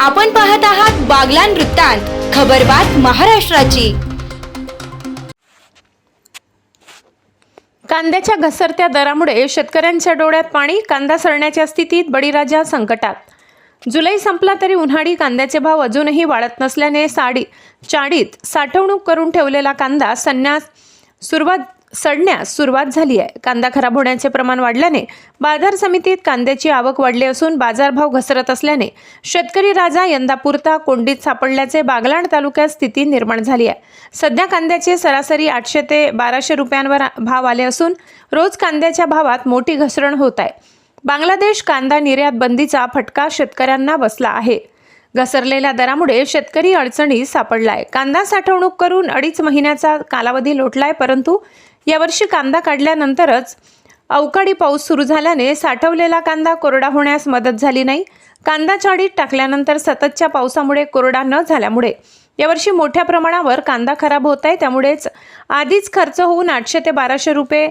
आपण पाहत आहात बागलान वृत्तांत खबरबात महाराष्ट्राची. कांद्याच्या घसरत्या दरामुळे शेतकऱ्यांच्या डोळ्यात पाणी कांदा सरण्याच्या स्थितीत बळीराजा संकटात. जुलै संपला तरी उन्हाळी कांद्याचे भाव अजूनही वाढत नसल्याने साडी चाडीत साठवणूक करून ठेवलेला कांदा सन्यास सुरुवात सडण्यास सुरुवात झाली आहे. कांदा खराब होण्याचे प्रमाण वाढल्याने बाजार समितीत कांद्याची आवक वाढली असून बाजारभाव घसरत असल्याने शेतकरी राजा यंदा पुरता कोंडीत सापडल्याचे बागलाण तालुक्यात स्थिती निर्माण झाली आहे. सध्या कांद्याचे सरासरी आठशे ते बाराशे रुपयांवर भाव आले असून रोज कांद्याच्या भावात मोठी घसरण होत आहे. बांगलादेश कांदा निर्यात बंदीचा फटका शेतकऱ्यांना बसला आहे. घसरलेल्या दरामुळे शेतकरी अडचणीत सापडलाय कांदा साठवणूक करून अडीच महिन्याचा कालावधी लोटलाय परंतु यावर्षी कांदा काढल्यानंतरच अवकाळी पाऊस सुरू झाल्याने साठवलेला कांदा कोरडा होण्यास मदत झाली नाही. कांदा चाळीत टाकल्यानंतर सततच्या पावसामुळे कोरडा न झाल्यामुळे यावर्षी मोठ्या प्रमाणावर कांदा खराब होत आहे. त्यामुळेच आधीच खर्च होऊन आठशे ते बाराशे रुपये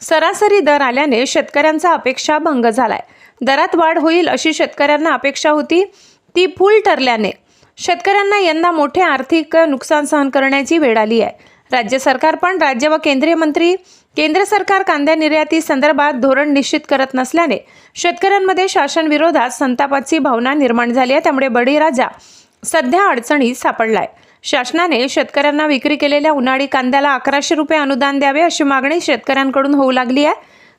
सरासरी दर आल्याने शेतकऱ्यांचा अपेक्षा भंग झालाय. दरात वाढ होईल अशी शेतकऱ्यांना अपेक्षा होती. ती फुल ठरल्याने शेतकऱ्यांना यंदा मोठे आर्थिक नुकसान सहन करण्याची वेळ आली आहे. राज्य सरकार पण राज्य व केंद्रीय मंत्री केंद्र सरकार कांद्या निर्याती संदर्भात धोरण निश्चित करत नसल्याने शेतकऱ्यांमध्ये शासन विरोधात संतापाची भावना निर्माण झाली आहे. त्यामुळे बळीराजा सध्या अडचणीत सापडलाय. शासनाने शेतकऱ्यांना विक्री केलेल्या उन्हाळी कांद्याला अकराशे रुपये अनुदान द्यावे अशी मागणी शेतकऱ्यांकडून होऊ लागली आहे.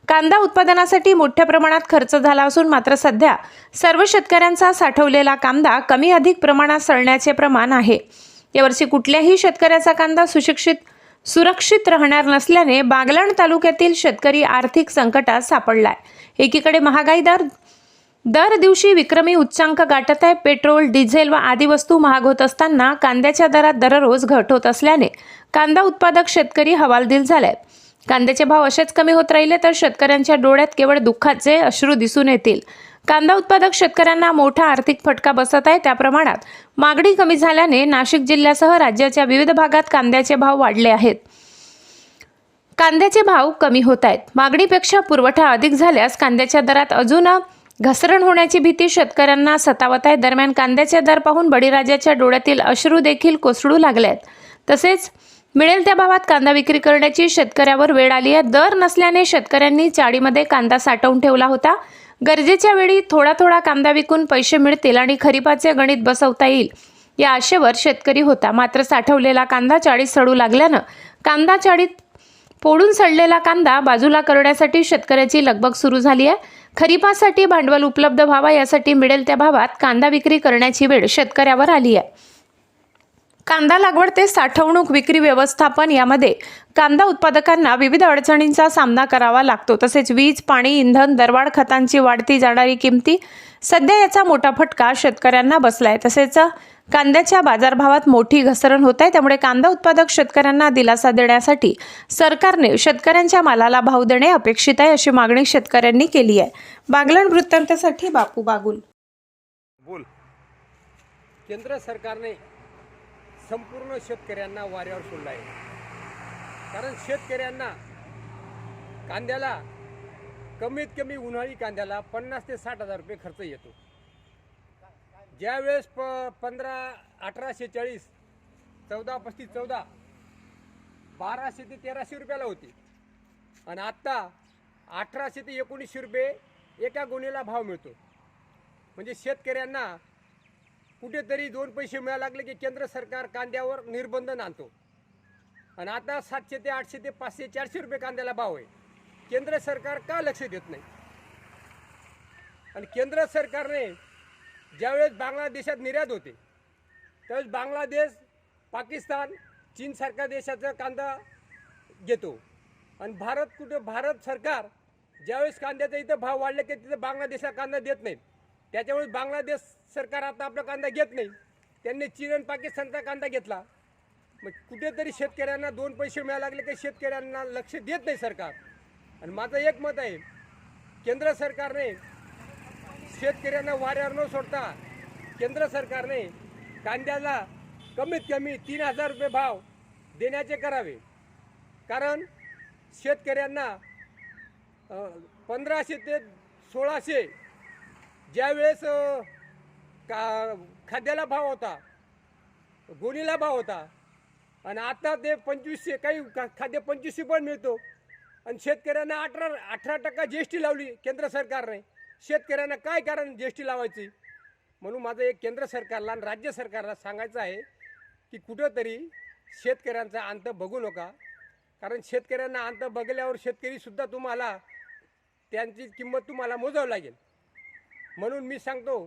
कांदा उत्पादनासाठी मोठ्या प्रमाणात खर्च झाला असून मात्र सध्या सर्व शेतकऱ्यांचा साठवलेला कांदा कमी अधिक प्रमाणात सळण्याचे प्रमाण आहे. यावर्षी कुठल्याही शेतकऱ्याचा कांदा सुशिक्षित सुरक्षित राहणार नसल्याने बागलाण तालुक्यातील शेतकरी आर्थिक संकटात सापडलाय. एकीकडे महागाई दर दर दिवशी विक्रमी उच्चांक गाठत आहे पेट्रोल डिझेल व आदी वस्तू महाग होत असताना कांद्याच्या दरात दररोज घट होत असल्याने कांदा उत्पादक शेतकरी हवालदिल झालेत कांद्याचे भाव असेच कमी होत राहिले तर शेतकऱ्यांच्या डोळ्यात केवळ दुःखाचे अश्रू दिसून येतील. कांदा उत्पादक शेतकऱ्यांना मोठा आर्थिक फटका बसत आहे. त्या प्रमाणात मागणी कमी झाल्याने नाशिक जिल्ह्यासह राज्याच्या विविध भागात कांद्याचे भाव वाढले आहेत. कांद्याचे भाव कमी होत आहेत. मागणीपेक्षा पुरवठा अधिक झाल्यास कांद्याच्या दरात अजून घसरण होण्याची भीती शेतकऱ्यांना सतावत आहे. दरम्यान कांद्याचे दर पाहून बळीराजाच्या डोळ्यातील अश्रू देखील कोसळू लागले आहेत. तसेच मिळेल त्या भावात कांदा विक्री करण्याची. शेतकऱ्यावर वेळ आली आहे. दर नसल्याने शेतकऱ्यांनी चाळीमध्ये कांदा साठवून ठेवला होता. गरजेच्या वेळी थोडा थोडा कांदा विकून पैसे मिळतील आणि खरीपाचे गणित बसवता येईल. या आशेवर शेतकरी होता. मात्र साठवलेला कांदा चाळीत सडू लागल्यानं कांदा चाळीत पोडून सडलेला कांदा बाजूला करण्यासाठी शेतकऱ्याची लगबग सुरू झाली आहे. खरीपासाठी भांडवल उपलब्ध व्हावा यासाठी मिळेल त्या भावात कांदा विक्री करण्याची वेळ शेतकऱ्यावर आली आहे. कांदा लागवड ते साठवणूक विक्री व्यवस्थापन यामध्ये कांदा उत्पादकांना विविध अडचणींचा सामना करावा लागतो. तसेच वीज पाणी इंधन दरवाढ खतांची वाढती जाणारी किमती सध्या याचा मोठा फटका शेतकऱ्यांना बसलाय. तसेच कांद्याच्या बाजारभावात मोठी घसरण होत आहे. त्यामुळे कांदा उत्पादक शेतकऱ्यांना दिलासा देण्यासाठी सरकारने शेतकऱ्यांच्या मालाला भाव देणे अपेक्षित आहे अशी मागणी शेतकऱ्यांनी केली आहे. बागलन वृत्तांतासाठी बापू बागुल. बोल. केंद्र सरकारने संपूर्ण शेतकऱ्यांना वाऱ्यावर सोडला आहे. कारण शेतकऱ्यांना कांद्याला कमीत कमी उन्हाळी कांद्याला पन्नास ते साठ हजार रुपये खर्च येतो. ज्यावेळेस प पंधरा अठराशे चाळीस चौदा पस्तीस चौदा बाराशे ते तेराशे रुपयाला होती. आणि आत्ता अठराशे ते एकोणीसशे रुपये एका गुन्हेला भाव मिळतो. म्हणजे शेतकऱ्यांना कुठेतरी दोन पैसे मिळायला लागले की केंद्र सरकार कांद्यावर निर्बंध आणतो आणि आता सातशे ते आठशे ते पाचशे चारशे रुपये कांद्याला भाव आहे. केंद्र सरकार का लक्ष देत नाही? आणि केंद्र सरकारने ज्यावेळेस बांगलादेशात निर्यात होते त्यावेळेस बांगलादेश पाकिस्तान चीनसारख्या देशाचा कांदा घेतो. आणि भारत कुठे भारत सरकार ज्यावेळेस कांद्याचा इथं भाव वाढले की तिथं बांगलादेशला कांदा देत नाहीत. त्याच्यामुळे बांगलादेश सरकार आता आपला कांदा घेत नाही. त्यांनी चीन आणि पाकिस्तानचा कांदा घेतला. मग कुठेतरी शेतकऱ्यांना दोन पैसे मिळायला लागले की शेतकऱ्यांना लक्ष देत नाही सरकार. आणि माझं एक मत आहे केंद्र सरकारने शेतकऱ्यांना वाऱ्यावर न सोडता केंद्र सरकारने कांद्याला कमीत कमी तीन हजार रुपये भाव देण्याचे करावे. कारण शेतकऱ्यांना पंधराशे ते सोळाशे ज्यावेळेस का खाद्याला भाव होता गोणीला भाव होता आणि आता ते पंचवीसशे काही खाद्य पंचवीसशे पण मिळतो आणि शेतकऱ्यांना अठरा अठरा टक्का जी एस टी लावली केंद्र सरकारने शेतकऱ्यांना काय कारण जी एस टी लावायची? म्हणून माझं एक केंद्र सरकारला आणि राज्य सरकारला सांगायचं आहे की कुठंतरी शेतकऱ्यांचा अंत बघू नका कारण शेतकऱ्यांना अंत बघल्यावर शेतकरीसुद्धा तुम्हाला त्यांची किंमत तुम्हाला मोजावं लागेल. म्हणून मी सांगतो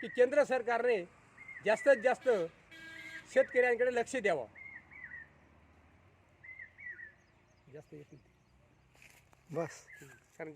की केंद्र सरकारने जास्तीत जास्त शेतकऱ्यांकडे लक्ष द्यावं. जास्त येत बस.